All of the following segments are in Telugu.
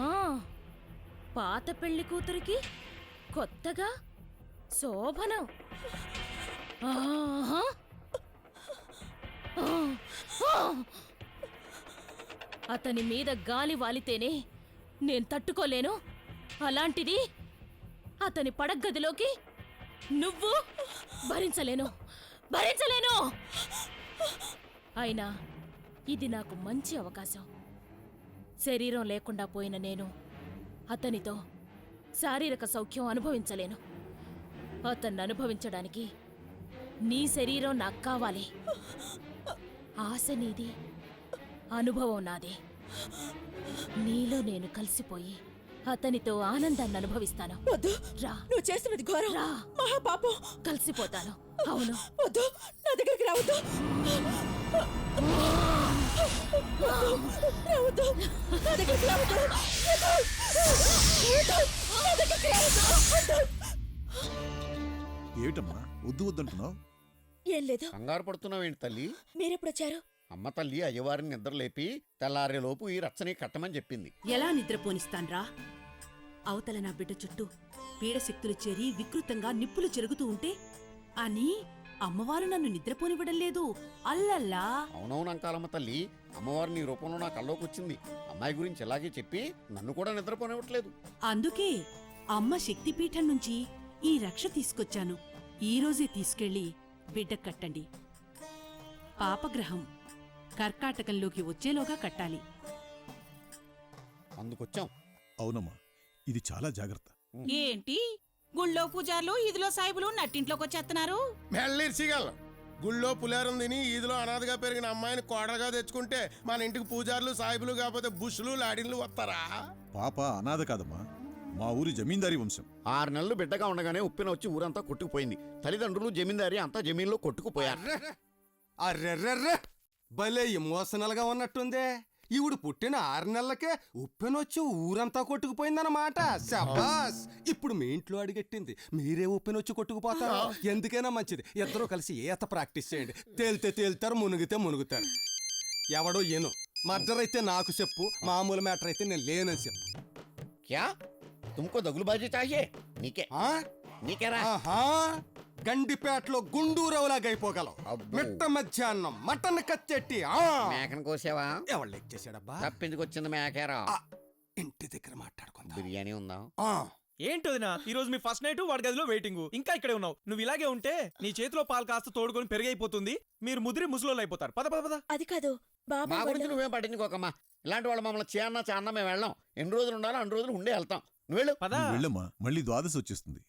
ఆ, పాత పెళ్ళి కూతురికి కొత్తగా శోభనం ఆహా. అతని మీద గాలి వాలితేనే నేను తట్టుకోలేను. అలాంటిది అతని పడగదిలోకి నువ్వు భరించలేను. భరించలేను! అయినా ఇది నాకు మంచి అవకాశం. శరీరం లేకుండా పోయిన నేను అతనితో శారీరక సౌఖ్యం అనుభవించలేను. అతన్ని అనుభవించడానికి నీ శరీరం నాకు కావాలి. ఆశ నీది. అనుభవం నాది. నీలో నేను కలిసిపోయి అతనితో ఆనందాన్ని అనుభవిస్తాను. వద్దు. రా. నువ్వు చేస్తున్నది ఘోరం. రా. మహాపాపం. కలిసిపోతాను. అవును. వద్దు. నా దగ్గరికి రావద్దు రావద్దు నా దగ్గరికి రావద్దు నా దగ్గరికి రావద్దు ఏమిటమ్మా? వద్దు వద్దంటున్నావు ఏం లేదు. కంగారు పడుతున్నావేంటి తల్లి? మీరెప్పుడొచ్చారు అమ్మ తల్లి అయ్యవారిని నిద్రలేపి తెల్లారేలోపు ఈ రచ్చని కట్టమని చెప్పింది. ఎలా నిద్రపోనిస్తాన్రా? అవతల నా బిడ్డ చుట్టూ పీడశక్తులు చేరి వికృతంగా నిప్పులు చెరుగుతూ ఉంటే అని అమ్మవారు నన్ను నిద్రపోనివ్వడం లేదు. అల్లల్లా. అవునవును అంకాలమ్మ తల్లి అమ్మవారు నీ రూపంలో నా కల్లోకి వచ్చింది. అమ్మాయి గురించి ఇలాగే చెప్పి నన్ను కూడా నిద్రపోనివ్వట్లేదు. అందుకే అమ్మ శక్తిపీఠం నుంచి ఈ రక్ష తీసుకొచ్చాను. ఈ రోజే తీసుకెళ్ళి బిడ్డ కట్టండి. పాపగ్రహం. కర్కాటకంలోకి వచ్చేలోగా కట్టాలి. అందుకొచ్చాం. అవునమ్మా ఇది చాలా జాగ్రత్త. ఏంటి? గుళ్ళో పూజార్లు ఇదిలో సాయిబులు నట్టింట్లోకి వచ్చేస్తున్నారు మెల్లిర్చిగలం గుళ్ళో పులేరం తిని ఈదిలో అనాథగా పెరిగిన అమ్మాయిని కోడలుగా తెచ్చుకుంటే మన ఇంటికి పూజారులు సాయిబులు కాకపోతే బుష్లు లాడిన్లు వస్తారా? పాప అనాథ కాదమ్మా మా ఊరి జమీందారీ వంశం. ఆరు నెలలు బిడ్డగా ఉండగానే ఉప్పిన వచ్చి ఊరంతా కొట్టుకుపోయింది. తల్లిదండ్రులు జమీందారి అంతా జమీన్లో కొట్టుకుపోయారు. అర్రెర్రెర్రె. భలే ఎమోషనల్గా ఉన్నట్టుందే. ఈవిడ పుట్టిన ఆరు నెలలకే ఉప్పెనొచ్చి ఊరంతా కొట్టుకుపోయిందన్నమాట. శబాస్ ఇప్పుడు మీ ఇంట్లో అడిగెట్టింది. మీరే ఉప్పెనొచ్చి కొట్టుకుపోతారు. ఎందుకైనా మంచిది. ఇద్దరూ కలిసి ఈత ప్రాక్టీస్ చేయండి. తేలితే తేలుతారు మునిగితే మునుగుతారు. ఎవడో ఏను. మర్డర్ అయితే నాకు చెప్పు. మామూలు మ్యాటర్ అయితే నేను లేనని చెప్పు. క్యా? తుమ్కో దగులు బాజీ చాయే నీకే? నీకేరా? గండిపేటలో గుండూరవలాగా అయిపోగలవు అబ్బో. మిట్ట మధ్యాహ్నం మటన్ కత్తెట్టి ఆ! మేకను కోసావా? ఎవరు ఎక్కేసాడబ్బా తప్పించుకొచ్చింది మేకేరా. ఆ, ఇంటి దగ్గర మాట్లాడుకుందా. బిర్యానీ ఉందా? ఏంటోదినా ఈ రోజు మీ ఫస్ట్ నైట్ వాడి గదిలో వెయిటింగ్. ఇంకా ఇక్కడే ఉన్నావు. నువ్వు ఇలాగే ఉంటే నీ చేతిలో పాలు కాస్త తోడుకొని పెరిగైపోతుంది. మీరు ముదిరి ముసలోళ్ళు అయిపోతారు పద పద పద. అది కాదు మా బాబా గురించి నువ్వేం పట్టించుకోకమ్మా. ఇలాంటి వాళ్ళు మమ్మల్ని చేయన్నా చాన్నా మేము వెళ్ళాం. ఎన్ని రోజులు ఉండాలో అన్ని రోజులు ఉండే వెళ్తాం. నువ్వు వెళ్ళు. పద. వెళ్ళమ్మా. మళ్ళీ ద్వాదశి వచ్చేస్తుంది.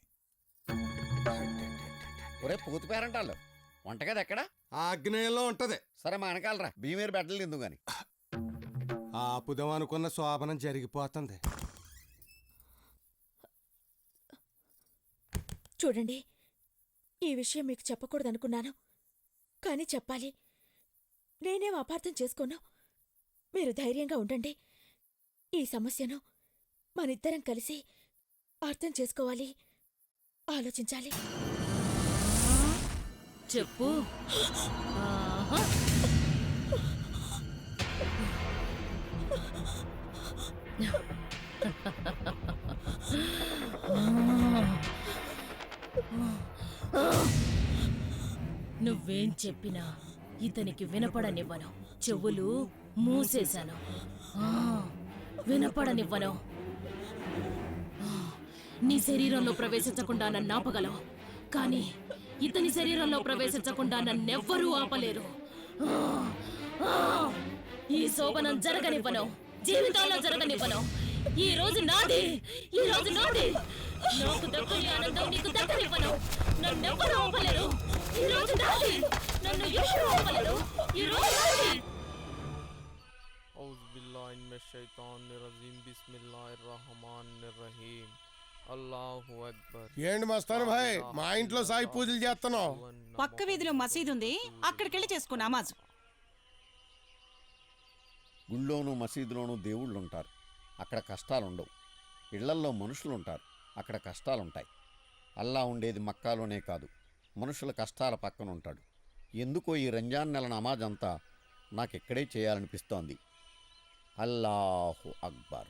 ఒరే పూతి పేరంటాళ్ళు. వంటగది ఎక్కడ? ఆగ్నేయంలో ఉంటది. సరే మా వెనకాలరా. భీమేరు బెడ్డలు తిందు గాని. ఆపుదాం అనుకున్న శోభనం జరిగిపోతుంది. చూడండి ఈ విషయం మీకు చెప్పకూడదనుకున్నాను. కానీ చెప్పాలి. నేనేం అపార్థం చేసుకోను. మీరు ధైర్యంగా ఉండండి. ఈ సమస్యను మనిద్దరం కలిసి అర్థం చేసుకోవాలి. ఆలోచించాలి. చెప్పు. నువ్వేం చెప్పినా ఇతనికి వినపడనివ్వను. చెవులు మూసేశాను. ఆ, వినపడనివ్వను. నీ శరీరంలో ప్రవేశించకుండా నన్ను ఆపగలవు. కానీ ఇతని శరీరంలో ప్రవేశించకుండా నన్నెవ్వరూ ఆపలేరు ఆ, ఆ, ఈ శోభనం జరగనివ్వను జీవితంలో జరగనివ్వను ఈ రోజు నాది ఈ రోజు నాది నాకు దక్కని ఆనందం నీకు దక్కనివ్వను నన్నెవ్వరూ ఆపలేరు ఈ రోజు నాది నన్ను ఎవరు ఆపలేరు ఈ రోజు నాది أعوذ بالله من الشيطان الرجيم بسم الله الرحمن الرحيم ఏంటి మస్తాను భాయ్? మా ఇంట్లో సాయి పూజలు చేస్తున్నావు. పక్క వీధిలో మసీదు ఉంది అక్కడికి వెళ్ళి చేసుకో నమాజ్. గుళ్ళోనూ మసీదులోనూ దేవుళ్ళు ఉంటారు అక్కడ కష్టాలు ఉండవు ఇళ్ళల్లో మనుషులు ఉంటారు అక్కడ కష్టాలుంటాయి. అల్లా ఉండేది మక్కాలోనే కాదు. మనుషుల కష్టాల పక్కన ఉంటాడు ఎందుకో ఈ రంజాన్ నెల నమాజ్ అంతా నాకెక్కడే చేయాలనిపిస్తోంది. అల్లాహు అక్బర్.